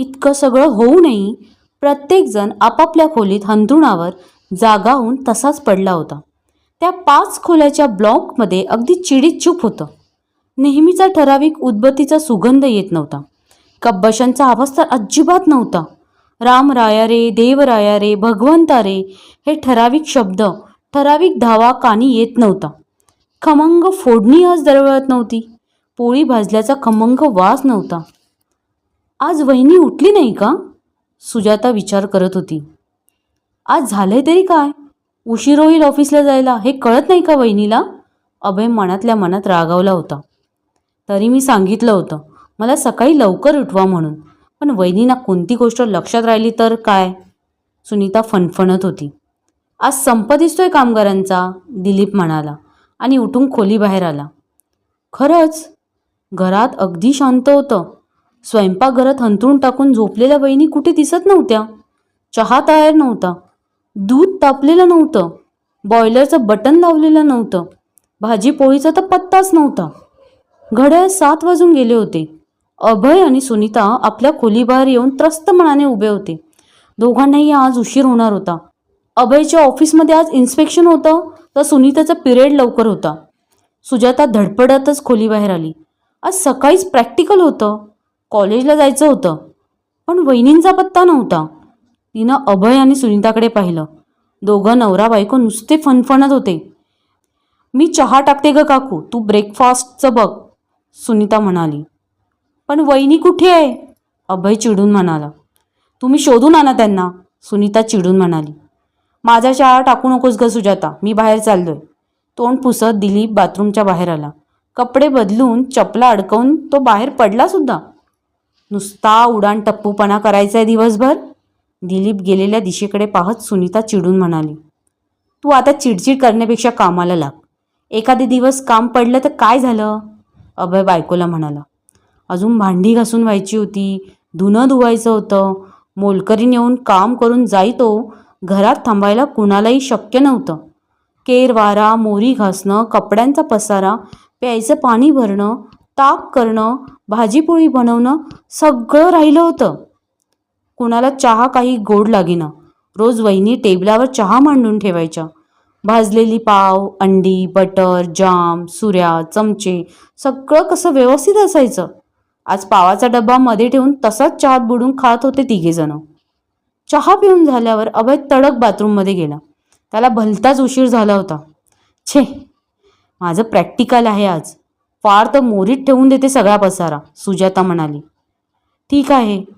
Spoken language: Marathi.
इतकं सगळं होऊनही प्रत्येकजण आपापल्या खोलीत हंतरुणावर जागाहून तसाच पडला होता. त्या पाच खोल्याच्या ब्लॉकमध्ये अगदी चिडीत चूप होतं. नेहमीचा ठराविक उदबत्तीचा सुगंध येत नव्हता. कब्बशांचा आवाज तर अजिबात नव्हता. राम राया रे देव राया रे भगवंता रे हे ठराविक शब्द ठराविक धावा कानी येत नव्हता. खमंग फोडणी आज दरवळत नव्हती. पोळी भाजल्याचा खमंग वास नव्हता. आज वहिनी उठली नाही का? सुजाता विचार करत होती. आज झालंय तरी काय? उशीर होईल ऑफिसला जायला हे कळत नाही का वहिनीला? अभय मनातल्या मनात रागावला होता. तरी मी सांगितलं होतं मला सकाळी लवकर उठवा म्हणून. पण वहिनीना कोणती गोष्ट लक्षात राहिली तर काय? सुनीता फणफणत होती. आज संप दिसतोय कामगारांचा दिलीप म्हणाला आणि उठून खोली बाहेर आला. खरंच? घरात अगदी शांत होतं. स्वयंपाकघरात हंतरून टाकून झोपलेल्या बहिणी कुठे दिसत नव्हत्या. चहा तयार नव्हता. दूध तापलेलं नव्हतं. बॉयलरचं बटन लावलेलं नव्हतं. भाजी पोळीचा तर पत्ताच नव्हता. घड्याळ सात वाजून गेले होते. अभय आणि सुनीता आपल्या खोलीबाहेर येऊन त्रस्त मनाने उभे होते. दोघांनाही आज उशीर होणार होता. अभयच्या ऑफिसमध्ये आज इन्स्पेक्शन होतं तर सुनीताचा पिरियड लवकर होता. सुजाता धडपडतच खोलीबाहेर आली. आज सकाळीच प्रॅक्टिकल होतं. कॉलेजला जायचं होतं. पण वहिनींचा पत्ता नव्हता. तिनं अभय आणि सुनीताकडे पाहिलं. दोघं नवरा बायको नुसते फणफणत होते. मी चहा टाकते ग काकू तू ब्रेकफास्टचं बघ सुनीता म्हणाली. पण वहिनी कुठे आहे? अभय चिडून म्हणाला. तुम्ही शोधून आणा त्यांना सुनीता चिडून म्हणाली. माझा चहा टाकू नकोस ग सुजाता मी बाहेर चाललोय. तोंड पुसत दिलीप बाथरूमच्या बाहेर आला. कपडे बदलून चपला अडकवून तो बाहेर पडला सुद्धा. नुसता उडान टप्पूपणा करायचा आहे दिवसभर? दिलीप गेलेल्या दिशेकडे पाहत सुनीता चिडून म्हणाली तू आता चिडचिड करण्यापेक्षा कामाला लाग. एखादे दिवस काम पडलं तर काय झालं? अभय बायकोला म्हणाला अजून भांडी घासून व्हायची होती धुणं धुवायचं होतं. मोलकरीन येऊन काम करून जाई तो घरात थांबायला कुणालाही शक्य नव्हतं. केर वारा मोरी घासणं कपड्यांचा पसारा प्यायचं पाणी भरणं ताक करणं भाजीपोळी बनवणं सगळं राहिलं होतं. कुणाला चहा काही गोड लागेना. रोज वहिनी टेबलावर चहा मांडून ठेवायच्या. भाजलेली पाव अंडी बटर जाम सुऱ्या चमचे सगळं कसं व्यवस्थित असायचं. आज पावाचा डबा मध्ये ठेवून तसाच चहात बुडून खात होते तिघेजणं. चहा पिऊन झाल्यावर अभय तडक बाथरूममध्ये गेला. त्याला भलताच उशीर झाला होता. छे माझं प्रॅक्टिकल आहे आज. फार तर मोरीत ठेवून देते सगळा पसारा. सुजाता म्हणाली ठीक आहे.